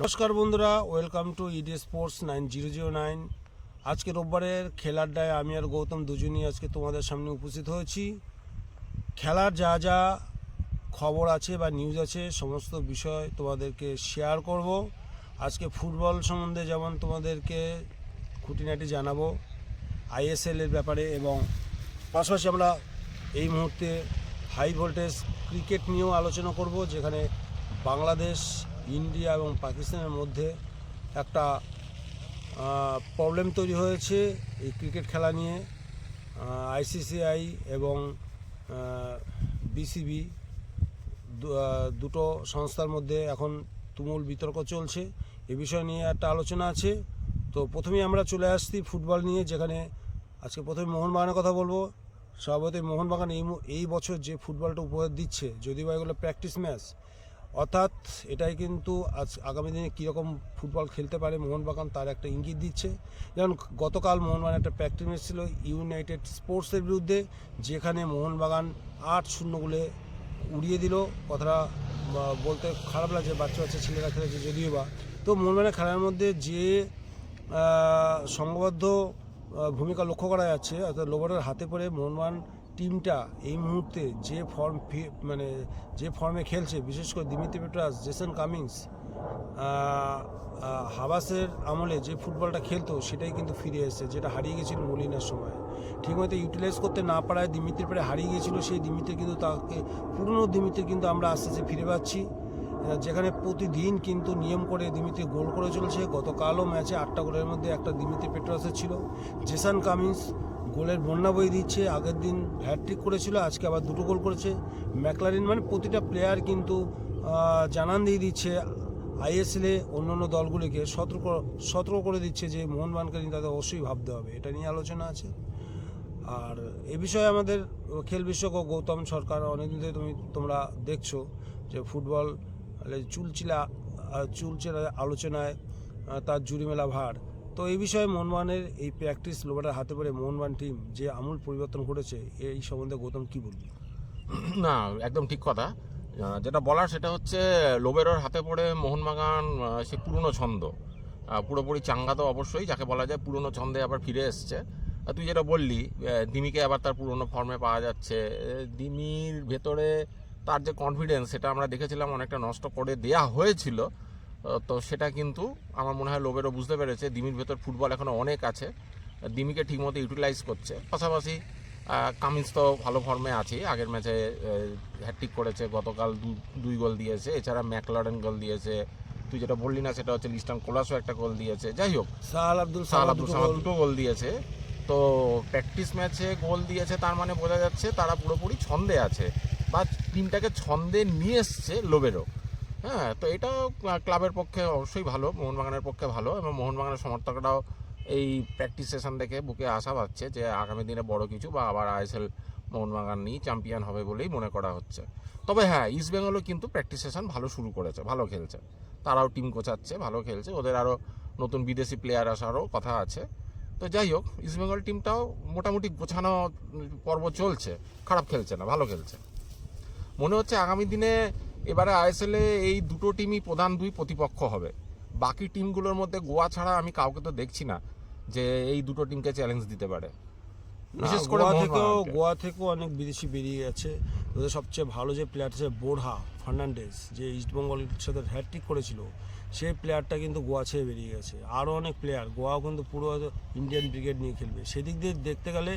নমস্কার বন্ধুরা welcome to ED sports nine zero zero nine আজকে রোববারের খেলার ডায় আমি আর গৌতম দুজনই আজকে তোমাদের সামনে উপস্থিত হয়েছি। খেলার যা যা খবর আছে বা নিউজ আছে, সমস্ত বিষয় তোমাদেরকে শেয়ার করব। আজকে ফুটবল সম্বন্ধে যেমন তোমাদেরকে খুঁটিনাটি জানাব আইএসএল এর ব্যাপারে এবং পাশাপাশি আমরা এই মুহূর্তে হাই ভোল্টেজ ক্রিকেট নিয়েও আলোচনা করব, যেখানে বাংলাদেশ ইন্ডিয়া এবং পাকিস্তানের মধ্যে একটা প্রবলেম তৈরি হয়েছে এই ক্রিকেট খেলা নিয়ে। আইসিসিআই এবং বিসিবি দুটো সংস্থার মধ্যে এখন তুমুল বিতর্ক চলছে। এ বিষয় নিয়ে একটা আলোচনা আছে। তো প্রথমেই আমরা চলে আসছি ফুটবল নিয়ে, যেখানে আজকে প্রথমে মোহনবাগানের কথা বলব। স্বভাবতই মোহনবাগান এই এই বছর যে ফুটবলটা উপহার দিচ্ছে, যদিও এগুলো প্র্যাকটিস ম্যাচ অর্থাৎ এটাই কিন্তু আজ আগামী দিনে কীরকম ফুটবল খেলতে পারে মোহনবাগান তার একটা ইঙ্গিত দিচ্ছে। যেমন গতকাল মোহনবাগান একটা প্র্যাকটিস ম্যাচ ছিল ইউনাইটেড স্পোর্টসের বিরুদ্ধে যেখানে মোহনবাগান আট শূন্য গোলে উড়িয়ে দিল। কথাটা বলতে খারাপ লাগছে বাচ্চা বাচ্চা ছেলেরা খেলেছে যদিও বা। তো মোহনবাগানের খেলার মধ্যে যে আহ, সংঘবদ্ধ ভূমিকা লক্ষ্য করা যাচ্ছে অর্থাৎ লোবারের হাতে পড়ে মোহনবাগান টিমটা এই মুহূর্তে যে ফর্ম মানে যে ফর্মে খেলছে, বিশেষ করে দিমিত্রি পেট্রাস, জেসন কামিংস হাবাসের আমলে যে ফুটবলটা খেলতো, সেটাই কিন্তু ফিরে এসেছে, যেটা হারিয়ে গেছিল মলিনার সময়। ঠিকমতো ইউটিলাইজ করতে না পারায় দিমিত্রি পরে হারিয়ে গিয়েছিল, সেই দিমিত্রি কিন্তু তাকে, পুরনো দিমিত্রি কিন্তু আমরা আস্তে আস্তে ফিরে পাচ্ছি। যেখানে প্রতিদিন কিন্তু নিয়ম করে দিমিত্রি গোল করে চলেছে। গতকালও ম্যাচে আটটা গোলের মধ্যে একটা দিমিত্রি পেট্রাসের ছিল। জেসান কামিন্স গোলের বন্যা বই দিচ্ছে, আগের দিন হ্যাট্রিক করেছিল, আজকে আবার দুটো গোল করেছে। ম্যাকলারিন মানে প্রতিটা প্লেয়ার কিন্তু জানান দিয়ে দিচ্ছে আইএসএলে অন্য অন্য দলগুলিকে সতর্ক সতর্ক করে দিচ্ছে যে মোহনবাগানকে নিয়ে তাদের অবশ্যই ভাবতে হবে, এটা নিয়ে আলোচনা আছে। আর এ বিষয়ে আমাদের খেল বিশেষজ্ঞ গৌতম সরকার, অনেকদিন ধরে তুমি, তোমরা দেখছ যে ফুটবল চুলচিলা চুলচেরা আলোচনায় তার জুড়ি মেলা ভার। তো এই বিষয়ে মোহনবাগানের এই প্র্যাকটিস লোবারের হাতে পড়ে মোহনবাগান টিম যে আমূল পরিবর্তন ঘটেছে, এই সম্বন্ধে গৌতম কি বলবি না, একদম ঠিক কথা। যেটা বলার সেটা হচ্ছে লোবেরোর হাতে পড়ে মোহনবাগান সে পুরনো ছন্দ। পুরোপুরি চাঙ্গা তো অবশ্যই, যাকে বলা যায় পুরনো ছন্দে আবার ফিরে এসছে। তুই যেটা বললি দিমিকে আবার তার পুরনো ফর্মে পাওয়া যাচ্ছে। দিমির ভেতরে তার যে কনফিডেন্স সেটা আমরা দেখেছিলাম অনেকটা নষ্ট করে দেয়া হয়েছিল। তো সেটা কিন্তু আমার মনে হয় লোবেরও বুঝতে পেরেছে। দিমির ভেতর ফুটবল এখনও অনেক আছে। দিমিকে ঠিকমতো ইউটিলাইজ করছে। পাশাপাশি কামিন্স তো ভালো ফর্মে আছে আগের ম্যাচে হ্যাট্রিক করেছে গতকাল দুই গোল দিয়েছে। এছাড়া ম্যাকলারেন গোল দিয়েছে। তুই যেটা বললি না সেটা হচ্ছে লিস্টান কোলাসও একটা গোল দিয়েছে। যাই হোক সাহাল আব্দুল সালাম আব্দুল সামাদ দুটো গোল দিয়েছে। তো প্র্যাকটিস ম্যাচে গোল দিয়েছে তার মানে বোঝা যাচ্ছে তারা পুরোপুরি ছন্দে আছে। বা টিমটাকে ছন্দে নিয়ে এসছে লোবেরও হ্যাঁ তো এটাও ক্লাবের পক্ষে অবশ্যই ভালো, মোহনবাগানের পক্ষে ভালো এবং মোহনবাগানের সমর্থকরাও এই প্র্যাকটিস সেশন দেখে বুকে আশা পাচ্ছে যে আগামী দিনে বড় কিছু বা আবার আইএসএল মোহনবাগান নিয়ে চ্যাম্পিয়ন হবে বলেই মনে করা হচ্ছে। তবে হ্যাঁ ইস্ট বেঙ্গলও কিন্তু প্র্যাকটিস সেশন ভালো শুরু করেছে, ভালো খেলছে। তারাও টিম কোচাচ্ছে ভালো খেলছে, ওদের আরও নতুন বিদেশি প্লেয়ার আসারও কথা আছে। তো যাই হোক ইস্টবেঙ্গল টিমটাও মোটামুটি গোছানো পর্ব চলছে, খারাপ খেলছে না, ভালো খেলছে। মনে হচ্ছে আগামী দিনে এবারে আইএসএলে এই দুটো টিমই প্রধান দুই প্রতিপক্ষ হবে। বাকি টিমগুলোর মধ্যে গোয়া ছাড়া আমি কাউকে তো দেখছি না যে এই দুটো টিমকে চ্যালেঞ্জ দিতে পারে। বিশেষ করে গোয়া থেকেও গোয়া থেকেও অনেক বিদেশি বেরিয়ে গেছে। ওদের সবচেয়ে ভালো যে প্লেয়ার আছে বোরহা ফার্নান্ডেজ যে ইস্টবেঙ্গলের সাথে হ্যাট্রিক করেছিল সেই প্লেয়ারটা কিন্তু গোয়া ছেড়ে বেরিয়ে গেছে। আরও অনেক প্লেয়ার গোয়াও কিন্তু পুরো ইন্ডিয়ান ব্রিগেড নিয়ে খেলবে। সেদিক দিয়ে দেখতে গেলে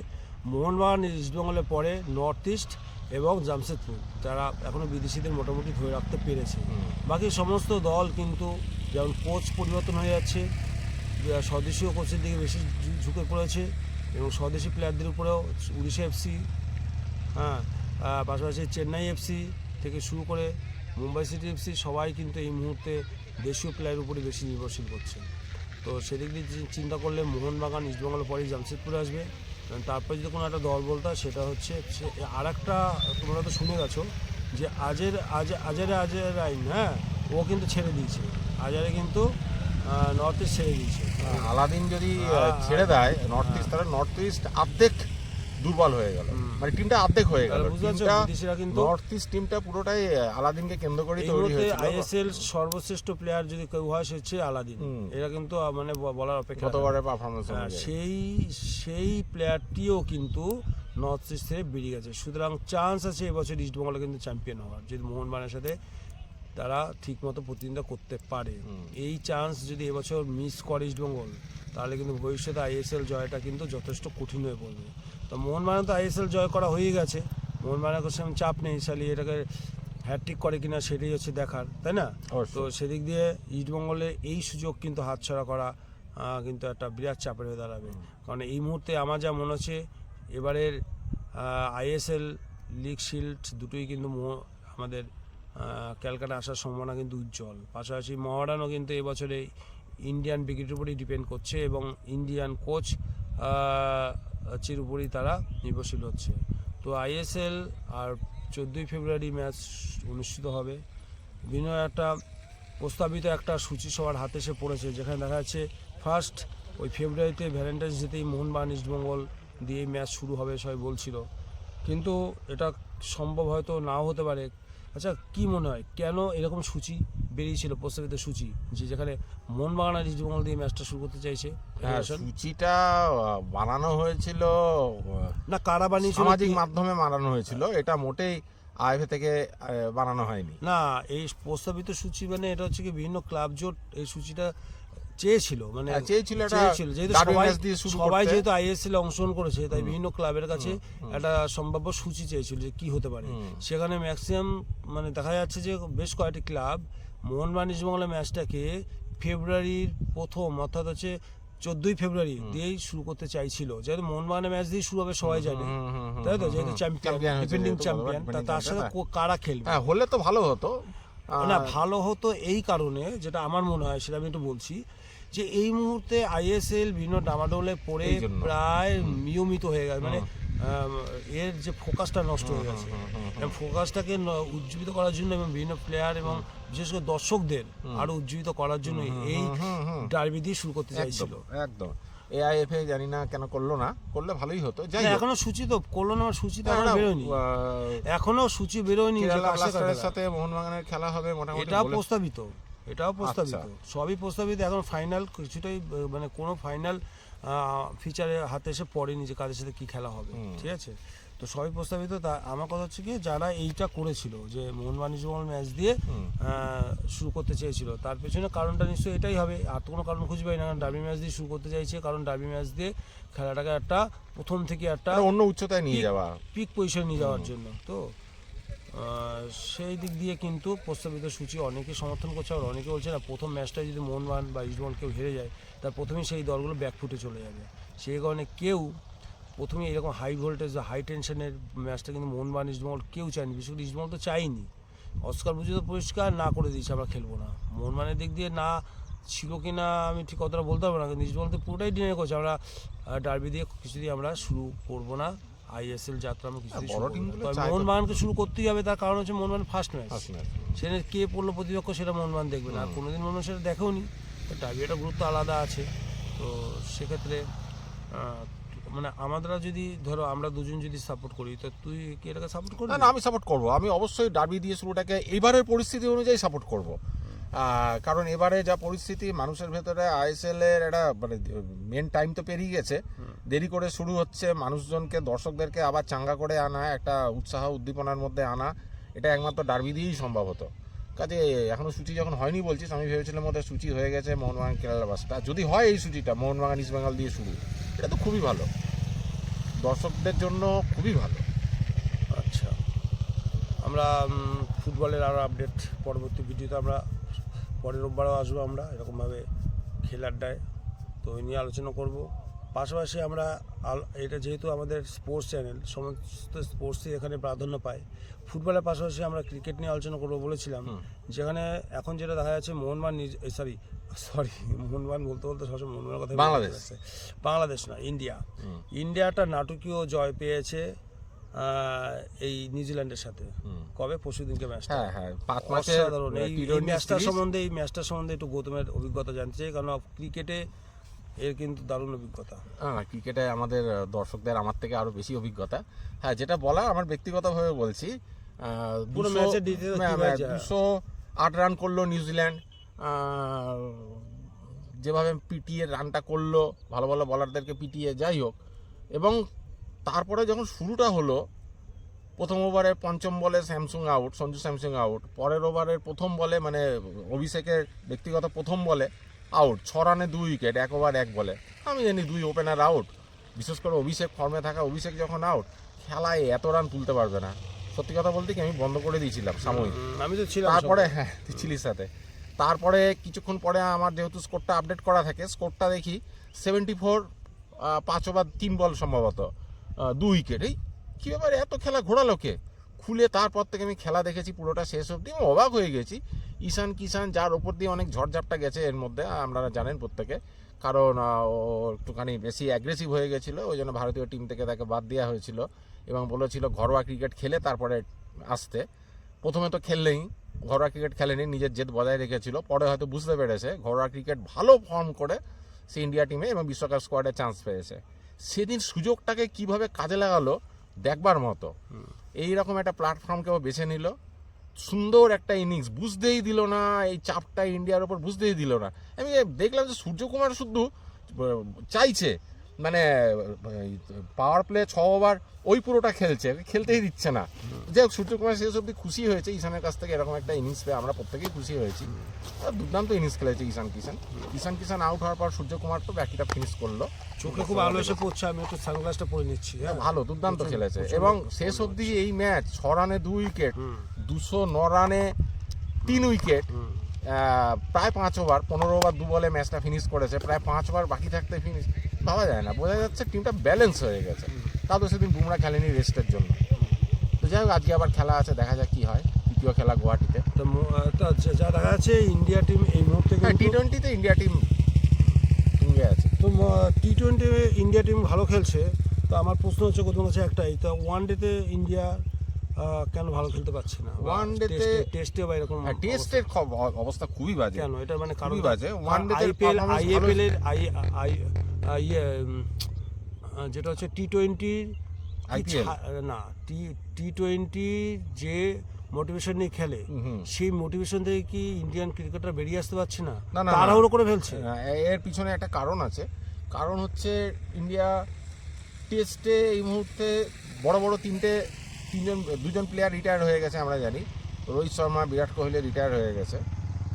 মোহনবাগান ইস্টবেঙ্গলের পরে নর্থ ইস্ট এবং জামশেদপুর। তারা এখনও বিদেশিদের মোটামুটি ধরে রাখতে পেরেছে। বাকি সমস্ত দল কিন্তু যেমন কোচ পরিবর্তন হয়ে যাচ্ছে স্বদেশীয় কোচের দিকে বেশি ঝুঁকে পড়েছে এবং স্বদেশি প্লেয়ারদের উপরেও উড়িষ্যা এফসি হ্যাঁ পাশাপাশি চেন্নাই এফসি থেকে শুরু করে মুম্বাই সিটি এফসি সবাই কিন্তু এই মুহূর্তে দেশীয় প্লেয়ারের উপরে বেশি নির্ভরশীল করছে। তো সেদিক দিয়ে চিন্তা করলে মোহনবাগান ইস্টবেঙ্গলের পরেই জামশেদপুরে আসবে। তারপরে যদি কোনো একটা দল বলতে সেটা হচ্ছে আর একটা তোমরা তো শুনে গেছো যে আজের আজ আজারে আজের আইন হ্যাঁ? ও কিন্তু ছেড়ে দিয়েছে। আজারে কিন্তু নর্থ ইস্ট ছেড়ে দিয়েছে। আলাদিন যদি ছেড়ে দেয় নর্থ ইস্ট তাহলে নর্থ ইস্ট অর্ধেক দুর্বল হয়ে গেল। মানে টিমটা অর্ধেক হয়ে গেল। বিদেশিরা কিন্তু- নর্থ ইস্ট টিমটা পুরোটাই আলাদিনকে কেন্দ্র করে তৈরি হয়েছিল। আইএসএল সর্বশ্রেষ্ঠ প্লেয়ার যদি কেউ হয় সে হচ্ছে আলাদিন। এরা কিন্তু মানে বলার অপেক্ষা। গতবারের পারফরমেন্স হ্যাঁ, সেই সেই প্লেয়ারটিও কিন্তু নর্থ ইস্ট থেকে বেরিয়ে গেছে। সুতরাং চান্স আছে এবছর ইস্টবেঙ্গলে কিন্তু চ্যাম্পিয়ন হওয়ার। যদি মোহনবাগানের সাথে তারা ঠিকমতো প্রতিদ্বন্দ্বিতা করতে পারে। এই চান্স যদি এবছর মিস করে ইস্টবেঙ্গল তাহলে কিন্তু ভবিষ্যতে আইএসএল জয়টা কিন্তু যথেষ্ট কঠিন হয়ে পড়বে। তো মোহনবাগান তো আইএসএল জয় করা হয়ে গেছে। মোহনবাগানের সেরকম চাপ নেই সালি এটাকে হ্যাট্রিক করে কিনা সেটাই হচ্ছে দেখার তাই না? তো সেদিক দিয়ে ইস্টবেঙ্গলে এই সুযোগ কিন্তু হাতছাড়া করা কিন্তু একটা বিরাট চাপের হয়ে দাঁড়াবে। কারণ এই মুহূর্তে আমার যা মনে হচ্ছে এবারের আইএসএল লিগ শিল্ড দুটোই কিন্তু আমাদের ক্যালকাটা আসার সম্ভাবনা কিন্তু উজ্জ্বল। পাশাপাশি মহারানও কিন্তু এবছরে ইন্ডিয়ান উইকেটের উপরেই ডিপেন্ড করছে এবং ইন্ডিয়ান কোচ চির উপরেই তারা নির্ভরশীল হচ্ছে। তো আইএসএল আর চোদ্দোই ফেব্রুয়ারি ম্যাচ অনুষ্ঠিত হবে। বিভিন্ন একটা প্রস্তাবিত একটা সূচি সবার হাতে এসে পড়েছে, যেখানে দেখা যাচ্ছে ফার্স্ট ওই ফেব্রুয়ারিতে ভ্যালেন্টাইন্স ডেতেই মোহনবাগান ইস্টবেঙ্গল দিয়ে ম্যাচ শুরু হবে, সবাই বলছিল। কিন্তু এটা সম্ভব হয়তো নাও হতে পারে। আচ্ছা কি মনে হয়? কেন এরকম সূচি বেরিয়েছিল প্রস্তাবিত সূচি যে যেখানে মোহনবাগান আর ইস্টবেঙ্গল দিয়ে ম্যাচটা শুরু করতে চাইছে হ্যাঁ? সূচিটা বানানো হয়েছিল না কারা বানিয়েছিল সামাজিক মাধ্যমে বানানো হয়েছিল। এটা মোটেই আইএফএ থেকে বানানো হয়নি। না এই প্রস্তাবিত সূচি মানে এটা হচ্ছে কি বিভিন্ন ক্লাব জোট এই সূচিটা চেয়েছিল মানে হ্যাঁ, চেয়েছিল চেয়েছিল যেহেতু সবাই সবাই যেহেতু আইএসএল অংশগ্রহণ করেছে তাই বিভিন্ন ক্লাবের কাছে একটা সম্ভাব্য সূচি চেয়েছিল যে কি হতে পারে। সেখানে ম্যাক্সিমাম মানে দেখা যাচ্ছে যে বেশ কয়েকটি ক্লাব মোহনবাগান ইস্টবেঙ্গলের ম্যাচটাকে ফেব্রুয়ারির প্রথম অর্থাৎ হচ্ছে চোদ্দই ফেব্রুয়ারি দিয়েই শুরু করতে চাইছিল। যেহেতু মোহনবাগানের ম্যাচ দিয়ে শুরু হবে সবাই জানে। তাই তো? যেহেতু চ্যাম্পিয়ন ডিফেন্ডিং চ্যাম্পিয়ন তার সাথে কারা খেলবে? হ্যাঁ হলে তো ভালো হতো। না ভালো হতো এই কারণে যেটা আমার মনে হয় সেটা আমি একটু বলছি যে এই মুহূর্তে আইএসএল বিভিন্ন ডামাডোলে পড়ে প্রায় নিয়মিত হয়ে গেছে। মানে এর যে ফোকাসটা নষ্ট হয়ে গেছে। এবং ফোকাসটাকে উজ্জীবিত করার জন্য এবং বিভিন্ন প্লেয়ার এবং বিশেষ করে দর্শকদের আরও উজ্জীবিত করার জন্য এই। ডার্বি দিয়ে শুরু করতে চাইছিল। একদম এআইএফএ জানি না কেন করল না করলে ভালোই হতো। যাই এখনও সূচি তো করল না সূচি তো এখনও বেরোয়নি। এখনও সূচি বেরোয়নি সাথে মোহনবাগানের খেলা হবে মোটামুটি বলে- প্রস্তাবিত। এটাও প্রস্তাবিত। আচ্ছা। সবই প্রস্তাবিত এখন ফাইনাল কিছুটাই মানে কোনো ফাইনাল ফিচারে হাতে এসে পড়েনি যে কাদের সাথে কি খেলা হবে। ঠিক আছে? তো সবই প্রস্তাবিত। তা আমার কথা হচ্ছে কি যারা এইটা করেছিল যে ইস্টবেঙ্গল ম্যাচ দিয়ে শুরু করতে চেয়েছিল তার পেছনে কারণটা নিশ্চয়ই এটাই হবে। আর তো কোনো কারণ খুঁজে পাই না কারণ ডাবি ম্যাচ দিয়ে শুরু করতে চাইছে কারণ ডাবি ম্যাচ দিয়ে খেলাটাকে একটা প্রথম থেকে একটা অন্য উচ্চতায় নিয়ে যাওয়া। পিক পজিশন নিয়ে যাওয়ার জন্য। তো সেই দিক দিয়ে কিন্তু প্রস্তাবিত সূচি অনেকে সমর্থন করছে আর অনেকে বলছে না, প্রথম ম্যাচটা যদি মোহনবাগান বা ইস্টবেঙ্গল কেউ হেরে যায়, তার প্রথমেই সেই দলগুলো ব্যাকফুটে চলে যাবে। সেই কারণে কেউ প্রথমে এরকম হাই ভোল্টেজ হাই টেনশনের ম্যাচটা কিন্তু মোহনবাগান ইস্টবেঙ্গল কেউ চায়নি। বিশেষ করে ইস্টবেঙ্গল তো চাইনি অস্কার বুঝে তো পরিষ্কার না করে দিয়েছে, আমরা খেলব না। মোহনবাগানের দিক দিয়ে না ছিল কি না আমি ঠিক কথাটা বলতে পারব না, কিন্তু ইস্টবেঙ্গল তো পুরোটাই ডিনাই করছে। আমরা ডার্বি দিয়ে কিছুদিন আমরা শুরু করব না। আইএসএল যাত্রা। টিমগুলো তবে মোহনবাগানকে শুরু করতেই হবে তার কারণ হচ্ছে মোহনবাগান ফার্স্ট ম্যাচ। সেখানে কে পড়ল প্রতিপক্ষ সেটা মোহনবাগান দেখবে না। আর কোনোদিন মোহনবাগান সেটা দেখেও নি একটা গুরুত্ব আলাদা আছে। তো সেক্ষেত্রে মানে আমরা যদি ধরো আমরা দুজন যদি সাপোর্ট করি তো তুই কি এটাকে সাপোর্ট করবি? না না আমি সাপোর্ট করব। আমি অবশ্যই ডাবি দিয়ে শুরুটাকে এবারের পরিস্থিতি অনুযায়ী সাপোর্ট করব। কারণ এবারে যা পরিস্থিতি মানুষের ভেতরে আইএসএল এর একটা মানে মেন টাইম তো পেরিয়ে গেছে। দেরি করে শুরু হচ্ছে, মানুষজনকে, দর্শকদেরকে আবার চাঙ্গা করে আনা, একটা উৎসাহ উদ্দীপনার মধ্যে আনা, এটা একমাত্র ডার্বি দিয়েই সম্ভব হতো। কাজে এখনও সূচি যখন হয়নি বলছিস আমি ভেবেছিলাম ওটা সূচি হয়ে গেছে মোহনবাগান কেরালা বাসটা যদি হয় এই সূচিটা, মোহনবাগান, ইস্ট বেঙ্গল দিয়ে শুরু, এটা তো খুবই ভালো। দর্শকদের জন্য খুবই ভালো। আচ্ছা। আমরা ফুটবলের আরও আপডেট পরবর্তী ভিডিওতে আমরা, পরের রোববারও আসব আমরা, এরকমভাবে খেলার তো ওই নিয়ে আলোচনা করব। পাশাপাশি আমরা এটা যেহেতু আমাদের স্পোর্টস চ্যানেল সমস্ত স্পোর্টসই এখানে প্রাধান্য পায়। ফুটবলের পাশাপাশি আমরা ক্রিকেট নিয়ে আলোচনা করব বলেছিলাম। যেখানে এখন যেটা দেখা যাচ্ছে মোহনবান সরি সরি মোহনবান বলতে বলতে সবসময় মোহনবানের কথা বাংলাদেশ। বাংলাদেশ না ইন্ডিয়া। ইন্ডিয়াটা নাটকীয় জয় পেয়েছে এই নিউজিল্যান্ডের সাথে। কবে? পরশু দিনকে ম্যাচটা হ্যাঁ হ্যাঁ পাঁচ মাসের অসাধারণ। এই এই T20 ম্যাচটার সম্বন্ধে এই ম্যাচটার সম্বন্ধে একটু গৌতমের অভিজ্ঞতা জানতে চাই। কারণ ক্রিকেটে এর কিন্তু দারুণ অভিজ্ঞতা। হ্যাঁ ক্রিকেটে আমাদের দর্শকদের আমার থেকে আরও বেশি অভিজ্ঞতা। হ্যাঁ যেটা বলা আমার ব্যক্তিগতভাবে বলছি? দুশো আট রান করল নিউজিল্যান্ড যেভাবে পিটিয়ে রানটা করল ভালো ভালো বলারদেরকে পিটিয়ে যাই হোক। এবং তারপরে যখন শুরুটা হলো প্রথম ওভারে পঞ্চম বলে স্যামসুং আউট সঞ্জু স্যামসুং আউট পরের ওভারের প্রথম বলে মানে অভিষেকের ব্যক্তিগত প্রথম বলে আউট ছ রানে দুই উইকেট এক ওভার এক বলে। আমি জানি দুই ওপেনার আউট বিশেষ করে অভিষেক ফর্মে থাকা অভিষেক যখন আউট খেলায় এত রান তুলতে পারবে না। সত্যি কথা বলতে কি আমি বন্ধ করে দিয়েছিলাম সাময়িক। আমি তো ছিলাম তারপরে হ্যাঁ ছিলিস সাথে। তারপরে কিছুক্ষণ পরে আমার যেহেতু স্কোরটা আপডেট করা থাকে স্কোরটা দেখি সেভেন্টি ফোর পাঁচ ওভার তিন বল সম্ভবত দু উইকেট এই কী ব্যাপারে এত খেলা ঘোরালো কে? খুলে তারপর থেকে আমি খেলা দেখেছি, পুরোটা শেষ অবধি। আমি অবাক হয়ে গেছি। ঈশান কিষান যার ওপর দিয়ে অনেক ঝড়ঝাপটা গেছে এর মধ্যে, আপনারা জানেন প্রত্যেকে। কারণ ও একটুখানি বেশি অ্যাগ্রেসিভ হয়ে গেছিল, ওই জন্য ভারতীয় টিম থেকে তাকে বাদ দেওয়া হয়েছিল এবং বলেছিল ঘরোয়া ক্রিকেট খেলে তারপরে আসতে। প্রথমে তো খেললেই, ঘরোয়া ক্রিকেট খেলেনি, নিজের জেদ বজায় রেখেছিল। পরে হয়তো বুঝতে পেরেছে, ঘরোয়া ক্রিকেট ভালো ফর্ম করে সে ইন্ডিয়া টিমে এবং বিশ্বকাপ স্কোয়াডে চান্স পেয়েছে। সেদিন সুযোগটাকে কীভাবে কাজে লাগালো, দেখবার মতো। এই রকম একটা প্ল্যাটফর্মকে ও বেছে নিল। সুন্দর একটা ইনিংস, বুঝতেই দিল না, এই চাপটা ইন্ডিয়ার ওপর বুঝতেই দিল না। আমি দেখলাম যে সূর্যকুমার শুধু চাইছে। মানে পাওয়ার প্লে ছ ওভার ওই পুরোটা খেলছে খেলতেই দিচ্ছে না। যে সূর্যকুমার শেষ অব্দি খুশি হয়েছে ঈশানের কাছ থেকে এরকম একটা ইনিংস পেয়ে আমরা প্রত্যেকেই খুশি হয়েছি। দুর্দান্ত ইনিংস খেলেছে ঈশান কিষান ঈশান কিষান আউট হওয়ার পর সূর্যকুমার তো ব্যাকিটা ফিনিশ করল। চোখে খুব আলো এসে পড়ছে আমি একটু সানগ্লাসটা পরে নিচ্ছি হ্যাঁ। ভালো দুর্দান্ত খেলেছে। এবং। শেষ অবধি এই ম্যাচ ছ রানে দুই উইকেট দুশো ন রানে তিন উইকেট প্রায় পাঁচ ওভার পনেরো ওভার দু বলে ম্যাচটা ফিনিশ করেছে। প্রায় পাঁচ ওভার বাকি থাকতে ফিনিশ ভাবা যায় না। বোঝা যাচ্ছে টিমটা ব্যালেন্স হয়ে গেছে। তাও তো সেদিন বুমরা খেলেনি রেস্টের জন্য। তো যাই হোক আজকে আবার খেলা আছে দেখা যাক কি হয়। তৃতীয় খেলা গুয়াহাটিতে। তা যা- দেখা যাচ্ছে ইন্ডিয়া টিম এই মুহূর্তে হ্যাঁ টি টোয়েন্টিতে ইন্ডিয়া টিম তুঙ্গে আছে। তো টি টোয়েন্টি ইন্ডিয়া টিম ভালো খেলছে। তো আমার প্রশ্ন হচ্ছে তোমার কাছে একটাই। তো ওয়ান ডেতে ইন্ডিয়া কেন ভালো খেলতে পারছে না? ওয়ান ডেতে টেস্টে বা এরকম হ্যাঁ টেস্টের অবস্থা খুবই বাজে। কেন? এটা মানে কারণ খুবই বাজে। ওয়ান day তে আইপিএল আইএপিএল এর আই আই- ইয়ে যেটা হচ্ছে টি টোয়েন্টির না টি টি টোয়েন্টি যে মোটিভেশন নিয়ে খেলে। সেই মোটিভেশন থেকে কি ইন্ডিয়ান ক্রিকেটার বেরিয়ে আসতে পারছে না? তাড়াহুড়ো করে ফেলছে? এর পিছনে একটা কারণ আছে। কারণ হচ্ছে ইন্ডিয়া টেস্টে এই মুহূর্তে বড় বড় তিনটে তিনজন দুজন প্লেয়ার রিটায়ার হয়ে গেছে আমরা জানি। রোহিত শর্মা বিরাট কোহলি রিটায়ার হয়ে গেছে।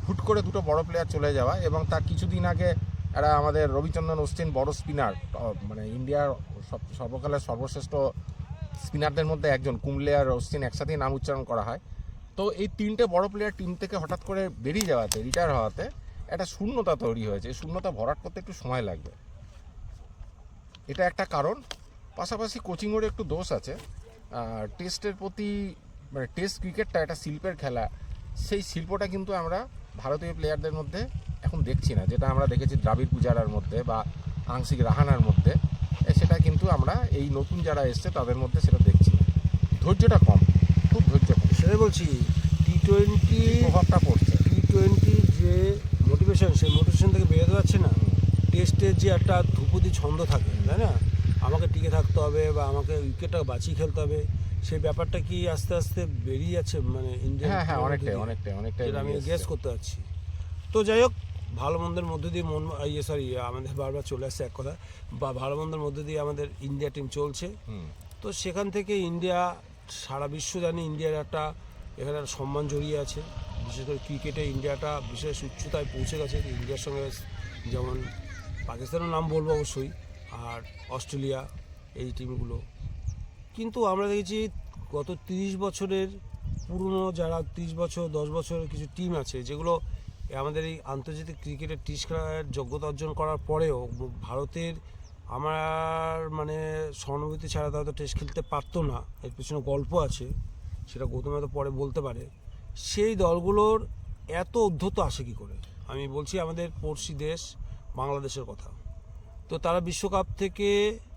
হুট করে দুটো বড় প্লেয়ার চলে যাওয়া এবং তার কিছুদিন আগে একটা আমাদের রবিচন্দ্রন অশ্বিন বড় স্পিনার মানে ইন্ডিয়ার সর্বকালের সর্বশ্রেষ্ঠ স্পিনারদের মধ্যে একজন কুমলে আর অশ্বিন একসাথেই নাম উচ্চারণ করা হয়। তো এই তিনটে বড় প্লেয়ার টিম থেকে হঠাৎ করে বেরিয়ে যাওয়াতে রিটায়ার হওয়াতে একটা শূন্যতা তৈরি হয়েছে। এই শূন্যতা ভরাট করতে একটু সময় লাগবে। এটা একটা কারণ। পাশাপাশি কোচিংয়েরও একটু দোষ আছে। টেস্টের প্রতি মানে টেস্ট ক্রিকেটটা একটা শিল্পের খেলা। সেই শিল্পটা কিন্তু আমরা ভারতীয় প্লেয়ারদের মধ্যে এখন দেখছি না। যেটা আমরা দেখেছি দ্রাবিড় পূজারার মধ্যে বা আংশিক রাহানার মধ্যে সেটা কিন্তু আমরা এই নতুন যারা এসছে তাদের মধ্যে সেটা দেখছি না। ধৈর্যটা কম খুব ধৈর্য কম। সেটাই বলছি টি টোয়েন্টি প্রভাবটা পড়ছে। টি টোয়েন্টি যে মোটিভেশন সেই মোটিভেশন থেকে বেরোতে পারছে না। টেস্টের যে একটা ধ্রুপদী ছন্দ থাকে তাই না? আমাকে টিকে থাকতে হবে বা আমাকে উইকেটটা বাঁচিয়ে খেলতে হবে। সেই ব্যাপারটা কি আস্তে আস্তে বেরিয়ে যাচ্ছে মানে ইন্ডিয়ান হ্যাঁ হ্যাঁ মধ্যে অনেকটাই? অনেকটাই অনেকটাই আমি গেস করতে পারছি। তো যাই হোক ভালো মন্দের মধ্যে দিয়ে মন ইয়ে সরি আমাদের বারবার চলে আসছে এক কথা। বা ভালো মন্দের মধ্যে দিয়ে আমাদের ইন্ডিয়া টিম চলছে। তো সেখান থেকে ইন্ডিয়া সারা বিশ্ব জানে ইন্ডিয়ার একটা এখানে একটা সম্মান জড়িয়ে আছে। বিশেষ করে ক্রিকেটে ইন্ডিয়াটা বিশেষ উচ্চতায় পৌঁছে গেছে। ইন্ডিয়ার সঙ্গে যেমন পাকিস্তানের নাম বলব অবশ্যই আর অস্ট্রেলিয়া এই টিমগুলো কিন্তু আমরা দেখেছি গত তিরিশ বছরের পুরনো যারা তিরিশ বছর, দশ বছরের কিছু টিম আছে, যেগুলো আমাদের এই আন্তর্জাতিক ক্রিকেটের টিস খেলার যোগ্যতা অর্জন করার পরেও ভারতের আমার মানে সহানুভূতি ছাড়া তারা তো টেস্ট খেলতে পারতো না। এর পিছনে গল্প আছে, সেটা গৌতম হয়তো পরে বলতে পারে। সেই দলগুলোর এত উদ্ধত আসে কি করে? আমি বলছি আমাদের পড়শি দেশ বাংলাদেশের কথা। তো তারা বিশ্বকাপ থেকে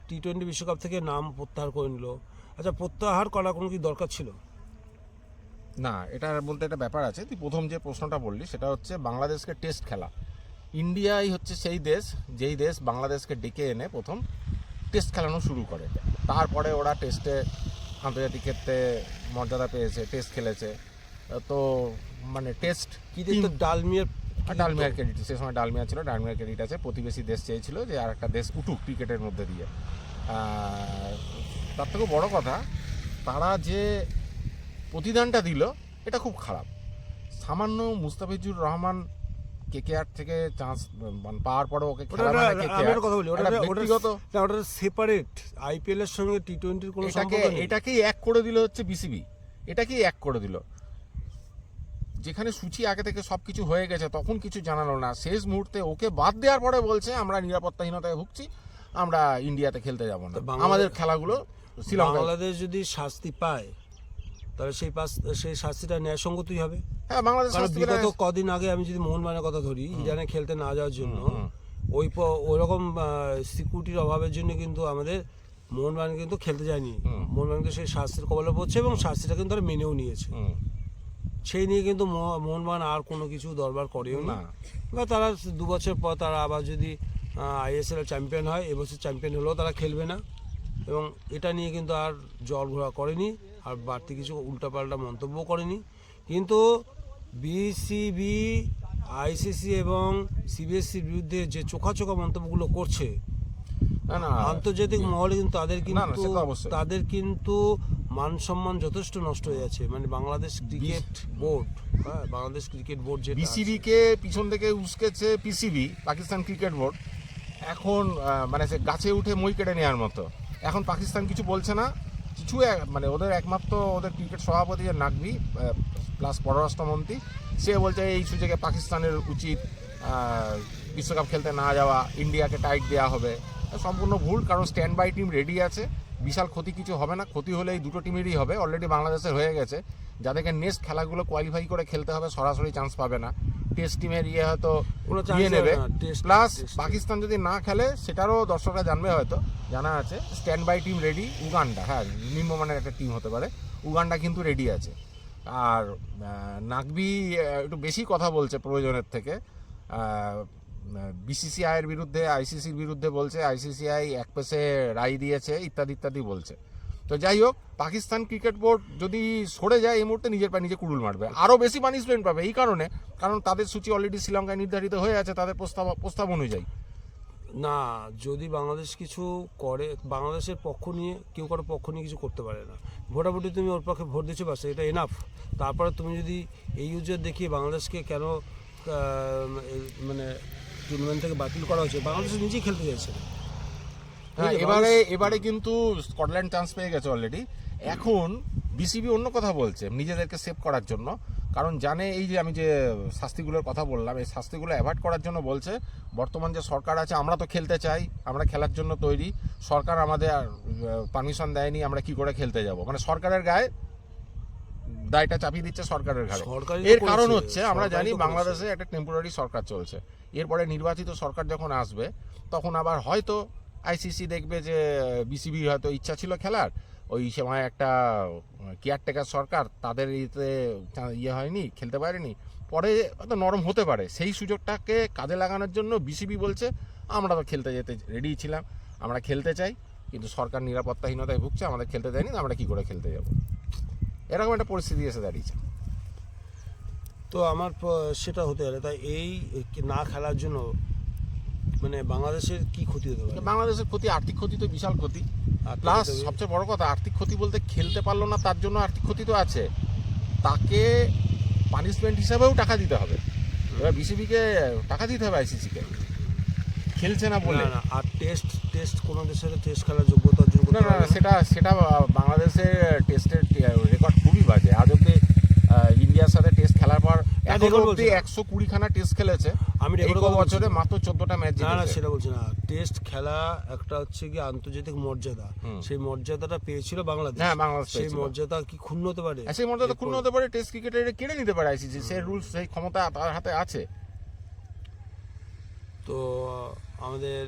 টি টোয়েন্টি বিশ্বকাপ থেকে নাম প্রত্যাহার করে নিল। আচ্ছা প্রত্যাহার করা কোনো কি দরকার ছিল? না এটা বলতে একটা ব্যাপার আছে। তুই প্রথম যে প্রশ্নটা বললি সেটা হচ্ছে বাংলাদেশকে টেস্ট খেলা। ইন্ডিয়াই হচ্ছে সেই দেশ যেই দেশ বাংলাদেশকে ডেকে এনে প্রথম টেস্ট খেলানো শুরু করে। তারপরে ওরা টেস্টে আন্তর্জাতিক ক্ষেত্রে মর্যাদা পেয়েছে টেস্ট খেলেছে। তো মানে টেস্ট কি দেখতো ডালমিয়ার ডালমিয়ার ক্রেডিট সে সময় ডালমিয়া ছিল ডালমিয়ার ক্রেডিট আছে। প্রতিবেশী দেশ চেয়েছিল যে আর একটা দেশ উঠুক ক্রিকেটের মধ্যে দিয়ে। তার থেকেও বড় কথা তারা যে প্রতিদানটা দিল এটা খুব খারাপ। সামান্য মুস্তাফিজুর রহমান কেকেআর থেকে চান্স পাওয়ার পরে ওকে মানে কথা বলি ওটা ব্যক্তিগত না, ওটা সেপারেট আইপিএল এর সঙ্গে টি টোয়েন্টির কোনো এটাকে সম্পর্ক নেই। এটাকেই এক করে দিল হচ্ছে বিসিবি এটাকেই এক করে দিল। যেখানে সূচি আগে থেকে সব কিছু হয়ে গেছে তখন কিছু জানালো না। শেষ মুহূর্তে ওকে বাদ দেওয়ার পরে বলছে আমরা নিরাপত্তাহীনতায় ভুগছি আমরা ইন্ডিয়াতে খেলতে যাব না। আমাদের খেলাগুলো বাংলাদেশ যদি শাস্তি পায় তাহলে সেই পাস সেই শাস্তিটা ন্যায়সঙ্গতই হবে? হ্যাঁ বাংলাদেশ বিগত কদিন আগে আমি যদি মোহনবাগানের কথা ধরি ইরানে খেলতে না যাওয়ার জন্য ওই ওইরকম সিকিউরিটির অভাবের জন্য কিন্তু আমাদের মোহনবাগান কিন্তু খেলতে যায়নি। মোহনবাগান কিন্তু সেই শাস্তির কবলে পড়ছে এবং শাস্তিটা কিন্তু তারা মেনেও নিয়েছে। সেই নিয়ে কিন্তু মোহ- মোহনবাগান আর কোনো কিছু দরবার করেও না। বা তারা দু বছর পর তারা আবার যদি আইএসএল চ্যাম্পিয়ন হয় এবছর চ্যাম্পিয়ন হলেও তারা খেলবে না। এবং এটা নিয়ে কিন্তু আর জল ঘোরা করেনি আর বাড়তি কিছু উল্টাপাল্টা মন্তব্য করেনি। কিন্তু বিসিবি আইসিসি এবং সিবিএসসির বিরুদ্ধে যে চোখা চোখা মন্তব্যগুলো করছে না না আন্তর্জাতিক মহলে কিন্তু তাদের কিন্তু। তাদের কিন্তু মান সম্মান যথেষ্ট নষ্ট হয়ে যাচ্ছে। মানে বাংলাদেশ ক্রিকেট বোর্ড হ্যাঁ বাংলাদেশ ক্রিকেট বোর্ড যে বিসিবি কে পিছন থেকে উস্কেছে পিসিবি পাকিস্তান ক্রিকেট বোর্ড। এখন মানে সে গাছে উঠে মই কেটে নেওয়ার মতো। এখন পাকিস্তান কিছু বলছে না কিছু মানে ওদের একমাত্র ওদের ক্রিকেট সভাপতি যে নাকবি প্লাস পররাষ্ট্রমন্ত্রী সে বলছে এই সুযোগে পাকিস্তানের উচিত বিশ্বকাপ খেলতে না যাওয়া ইন্ডিয়াকে টাইট দেওয়া হবে। সম্পূর্ণ ভুল কারণ স্ট্যান্ড বাই টিম রেডি আছে। বিশাল ক্ষতি কিছু হবে না। ক্ষতি হলে এই দুটো টিমেরই হবে। অলরেডি বাংলাদেশের হয়ে গেছে। যাদেরকে নেক্সট খেলাগুলো কোয়ালিফাই করে খেলতে হবে সরাসরি চান্স পাবে না। টেস্ট টিমের ইয়ে হয়তো ইয়ে নেবে। প্লাস পাকিস্তান যদি না খেলে সেটারও দর্শকরা জানবে হয়তো। জানা আছে standby team ready Uganda. হ্যাঁ নিম্নমানের একটা টিম হতে পারে। উগান্ডা কিন্তু রেডি আছে। আর নাকবি একটু বেশি কথা বলছে প্রয়োজনের থেকে। বিসিসিআইয়ের বিরুদ্ধে আইসিসির বিরুদ্ধে বলছে আইসিসিআই এক পেশে রায় দিয়েছে, ইত্যাদি ইত্যাদি বলছে। তো যাই হোক, পাকিস্তান ক্রিকেট বোর্ড যদি সরে যায় এই মুহূর্তে নিজের পা নিজে কুড়ুল মারবে। আরও বেশি পানিশমেন্ট পাবে এই কারণে, কারণ তাদের সূচি অলরেডি শ্রীলঙ্কায় নির্ধারিত হয়ে আছে, তাদের প্রস্তাব প্রস্তাব অনুযায়ী। না, যদি বাংলাদেশ কিছু করে, বাংলাদেশের পক্ষ নিয়ে, কেউ কারও পক্ষ নিয়ে কিছু করতে পারে না। ভোটাভুটি তুমি ওর পক্ষে ভোট দিচ্ছ বাস এটা এনাফ তারপরে তুমি যদি এই ইউজের দেখিয়ে বাংলাদেশকে কেন মানে টুর্নামেন্ট থেকে বাতিল করা হয়েছে বাংলাদেশ নিজেই খেলতে না হ্যাঁ এবারে এবারে কিন্তু স্কটল্যান্ড চান্স পেয়ে গেছে অলরেডি এখন বিসিবি অন্য কথা বলছে নিজেদেরকে সেভ করার জন্য। কারণ জানে এই যে আমি যে শাস্তিগুলোর কথা বললাম এই শাস্তিগুলো অ্যাভয়েড করার জন্য বলছে বর্তমান যে সরকার আছে আমরা তো খেলতে চাই আমরা খেলার জন্য তৈরি। সরকার আমাদের পারমিশন দেয়নি আমরা কি করে খেলতে যাব? মানে সরকারের গায়ে দায়টা চাপিয়ে দিচ্ছে সরকারের ঘাড়ে। এর কারণ হচ্ছে আমরা জানি বাংলাদেশে একটা টেম্পোরারি সরকার চলছে। এরপরে নির্বাচিত সরকার যখন আসবে তখন আবার হয়তো আইসিসি দেখবে যে বিসিবি হয়তো ইচ্ছা ছিল খেলার। ওই সময় একটা কেয়ারটেকার সরকার তাদের ইতে চা- ইয়ে হয়নি খেলতে পারেনি। পরে হয়তো নরম হতে পারে। সেই সুযোগটাকে কাজে লাগানোর জন্য বিসিবি বলছে আমরা তো খেলতে যেতে রেডি ছিলাম। আমরা খেলতে চাই কিন্তু সরকার নিরাপত্তাহীনতায় ভুগছে আমাদের খেলতে দেয়নি আমরা কি করে খেলতে যাব? এরকম একটা পরিস্থিতি এসে দাঁড়িয়েছে। তো আমার সেটা হতে পারে। তাই এই না খেলার জন্য মানে বাংলাদেশের কি ক্ষতি হতে পারে? বাংলাদেশের ক্ষতি আর্থিক ক্ষতি তো বিশাল ক্ষতি। প্লাস সবচেয়ে বড় কথা আর্থিক ক্ষতি বলতে খেলতে পারল না তার জন্য আর্থিক ক্ষতি তো আছে। তাকে পানিশমেন্ট হিসাবেও টাকা দিতে হবে। এবার বিসিবিকে টাকা দিতে হবে আইসিসিকে খেলছে না বলে। না আর টেস্ট টেস্ট কোনো দেশের টেস্ট খেলার যোগ্যতা অর্জন করতে না না। সেটা সেটা বাংলাদেশের টেস্টের রেকর্ড খুবই বাজে। আজ অব্দি ইন্ডিয়ার সাথে টেস্ট খেলার পর এখন অব্দি একশো কুড়িখানা টেস্ট খেলেছে। আমি বছরে মাত্র চোদ্দটা ম্যাচ না না সেটা বলছি না। টেস্ট খেলা একটা হচ্ছে কি আন্তর্জাতিক মর্যাদা। সেই মর্যাদাটা পেয়েছিল বাংলাদেশ। হ্যাঁ, বাংলাদেশ সেই মর্যাদা কি ক্ষুণ্ণ হতে পারে? সেই মর্যাদা ক্ষুণ্ণ হতে পারে টেস্ট ক্রিকেটে কেড়ে নিতে পারে আইসিসি সেই রুলস সেই ক্ষমতা তার হাতে আছে। তো আমাদের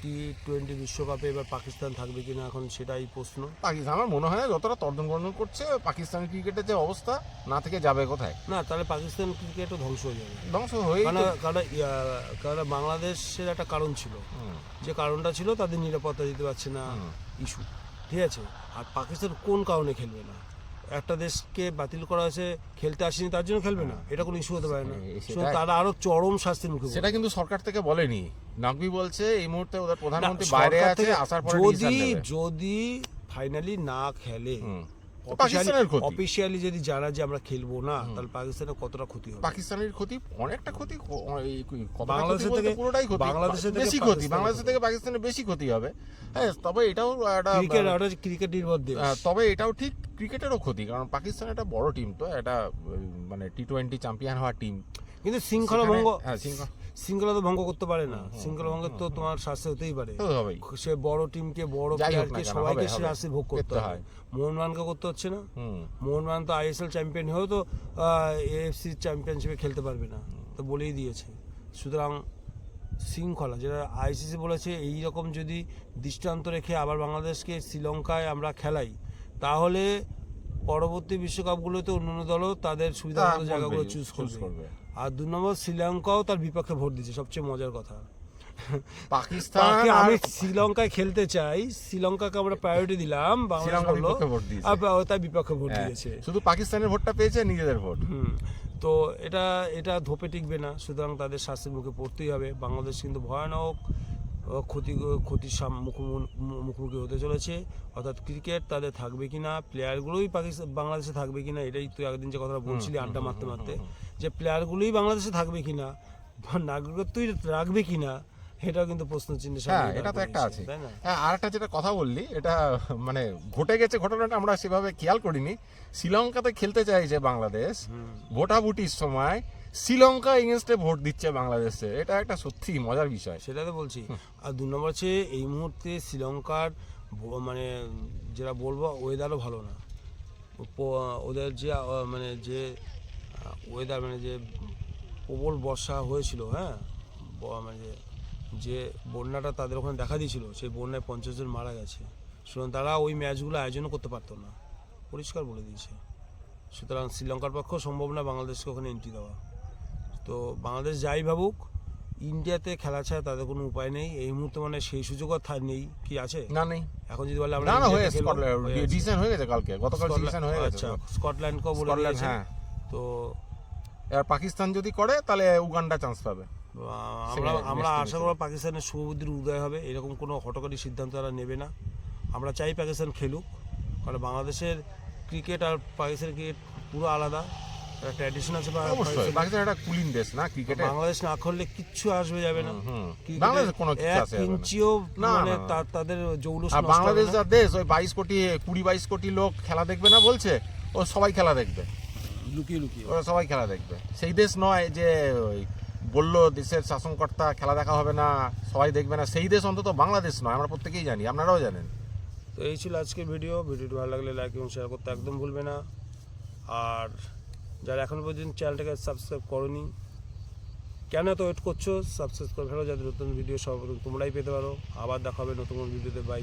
টি টোয়েন্টি বিশ্বকাপে এবার পাকিস্তান থাকবে কিনা এখন সেটাই প্রশ্ন। পাকিস্তান আমার মনে হয় না যতটা তর্জন গর্জন করছে পাকিস্তান ক্রিকেটের যে অবস্থা না থেকে যাবে কোথায়? না তাহলে পাকিস্তান ক্রিকেটও ধ্বংস হয়ে যাবে। ধ্বংস হয়ে কারণ কারণ কারণ বাংলাদেশের একটা কারণ ছিল। যে কারণটা ছিল তাদের নিরাপত্তা দিতে পারছে না ইস্যু। ঠিক আছে? আর পাকিস্তান কোন কারণে খেলবে না? একটা দেশকে বাতিল করা হয়েছে খেলতে আসেনি তার জন্য খেলবে না। এটা কোনো ইস্যু হতে পারে না। তারা আরও চরম শাস্তির মুখে সেটা কিন্তু সরকার থেকে বলেনি। নাকবি বলছে এই মুহূর্তে ওদের প্রধানমন্ত্রী বাইরে আছে আসার পরে যদি যদি ফাইনালি না খেলে পাকিস্তানের ক্ষতি। অফিসিয়ালি যদি জানা যে আমরা খেলব না তাহলে পাকিস্তানের কতটা ক্ষতি হবে? পাকিস্তানের ক্ষতি অনেকটা ক্ষতি বাংলাদেশের থেকে- পুরোটাই ক্ষতি। বাংলাদেশের বেশি ক্ষতি পাকিস্তানের বাংলাদেশ থেকে পাকিস্তানের বেশি ক্ষতি হবে। হ্যাঁ তবে এটাও একটা ক্রিকেট ক্রিকেট নির্ভর দেশ। তবে এটাও ঠিক ক্রিকেটেরও ক্ষতি কারণ পাকিস্তান একটা বড় টিম তো এটা মানে টি টোয়েন্টি চ্যাম্পিয়ন হওয়া টিম কিন্তু শৃঙ্খলা ভঙ্গ হ্যাঁ, শৃঙ্খলা- শৃঙ্খলা তো ভঙ্গ করতে পারে না। শৃঙ্খলা ভঙ্গের তো তোমার শাস্তি হতেই পারে। হবেই সে বড় টিমকে বড় প্লেয়ারকে সবাইকে সে শাস্তি ভোগ করতে হয় হয়। মোহনবাগানকে করতে হচ্ছে না। মোহনবাগান তো আইএসএল চ্যাম্পিয়ন হয়েও তো এএফসি চ্যাম্পিয়নশিপে খেলতে পারবে না। তো বলেই দিয়েছে। সুতরাং শৃঙ্খলা যেটা আইসিসি বলেছে এই রকম যদি দৃষ্টান্ত রেখে আবার বাংলাদেশকে শ্রীলঙ্কায় আমরা খেলাই তাহলে পরবর্তী বিশ্বকাপগুলোতে অন্যান্য দলও তাদের সুবিধা জায়গাগুলো চুজ করবে। আর দু নম্বর শ্রীলঙ্কাও তার বিপক্ষে ভোট দিচ্ছে সবচেয়ে মজার কথা। পাকিস্তান আমি শ্রীলঙ্কায় খেলতে চাই শ্রীলঙ্কাকে আমরা প্রায়োরিটি দিলাম বাংলাদেশ বিপক্ষে ভোট দিয়েছে। আর তার বিপক্ষে ভোট হ্যাঁ, দিয়েছে। শুধু পাকিস্তানের ভোটটা পেয়েছে নিজেদের ভোট। তো এটা এটা ধোপে টিকবে না সুতরাং তাদের শাস্তির মুখে পড়তেই হবে। বাংলাদেশ কিন্তু ভয়ানক ক্ষতি ক্ষতির মুখোমুখি হতে চলেছে। অর্থাৎ ক্রিকেট তাদের থাকবে কিনা প্লেয়ারগুলোই পাকিস্তান বাংলাদেশে থাকবে কিনা এটাই তুই একদিন যে কথাটা বলছিলি আড্ডা মারতে মারতে যে প্লেয়ারগুলোই বাংলাদেশে থাকবে কিনা বা নাগরিকত্বই রাখবে কিনা এটাও কিন্তু প্রশ্ন চিহ্নের হ্যাঁ এটা তো একটা আছে। না? হ্যাঁ আর একটা যেটা কথা বললি এটা মানে ঘটে গেছে ঘটনাটা আমরা সেভাবে খেয়াল করিনি। শ্রীলঙ্কাতে খেলতে চাইছে বাংলাদেশ। ভোটাভুটির সময় শ্রীলঙ্কা এগেনস্টে ভোট দিচ্ছে বাংলাদেশে। এটা একটা সত্যি মজার বিষয়। সেটা তো বলছি। আর দু নম্বর হচ্ছে এই মুহূর্তে শ্রীলঙ্কার মানে যেটা বলব ওয়েদারও ভালো না। ওদের যে মানে যে ওয়েদার মানে যে প্রবল বর্ষা হয়েছিল হ্যাঁ? মানে যে- যে বন্যাটা তাদের ওখানে দেখা দিয়েছিল সেই বন্যায় পঞ্চাশ জন মারা গেছে। সুতরাং তারা ওই ম্যাচগুলো আয়োজনও করতে পারতো না। পরিষ্কার বলে দিয়েছে। সুতরাং শ্রীলঙ্কার পক্ষেও সম্ভব না বাংলাদেশকে ওখানে এন্ট্রি দেওয়া। তো বাংলাদেশ যাই ভাবুক ইন্ডিয়াতে খেলা ছাড়া তাদের কোনো উপায় নেই। এই মুহূর্তে মানে সেই সুযোগও থা- নেই। কি আছে? না নেই। এখন যদি বলে আমরা না হয়ে হয়ে স্কটল্যান্ড। ডিসিশন হয়ে গেছে কালকে গতকাল ডিসিশন হয়ে গেছে। আচ্ছা স্কটল্যান্ডকেও বলে স্কটল্যান্ড দিয়েছে। হ্যাঁ। তো এবার পাকিস্তান যদি করে তাহলে উগান্ডা চান্স পাবে। আমরা আমরা আশা। করব পাকিস্তানের শুভবুদ্ধির উদয় হবে। এরকম কোনো হটকারী সিদ্ধান্ত তারা নেবে না। আমরা চাই পাকিস্তান খেলুক। কারণ বাংলাদেশের ক্রিকেট আর পাকিস্তানের ক্রিকেট পুরো আলাদা। ট্র্যাডিশন আছে অবশ্যই। পাকিস্তানের। পাকিস্তান একটা কুলিং দেশ না? ক্রিকেটে বাংলাদেশ না খেললে কিচ্ছু আসবে যাবে না। হুম। ক্রিকেটে কোনো কিছু আসে। ইঞ্চিও মানে তাদের জৌলুস আর বাংলাদেশ। যা দেশ ওই বাইশ কোটি কুড়ি বাইশ কোটি লোক খেলা দেখবে না বলছে? ও সবাই খেলা দেখবে। লুকিয়ে লুকিয়ে। ওরা সবাই খেলা দেখবে। সেই দেশ নয় যে ওই বলল দেশের শাসনকর্তা খেলা দেখা হবে না সবাই দেখবে না। সেই দেশ অন্তত বাংলাদেশ নয় আমরা প্রত্যেকেই জানি আপনারাও জানেন। তো এই ছিল আজকের ভিডিও। ভিডিওটি ভালো লাগলে লাইক এবং শেয়ার করতে একদম ভুলবে না। আর যারা এখনও পর্যন্ত চ্যানেলটাকে সাবস্ক্রাইব করনি, কেন এত ওয়েট করছ? সাবস্ক্রাইব করে ফেলো যাতে নতুন ভিডিও সব তোমরাই পেতে পারো। আবার দেখা হবে নতুন ভিডিওতে বাই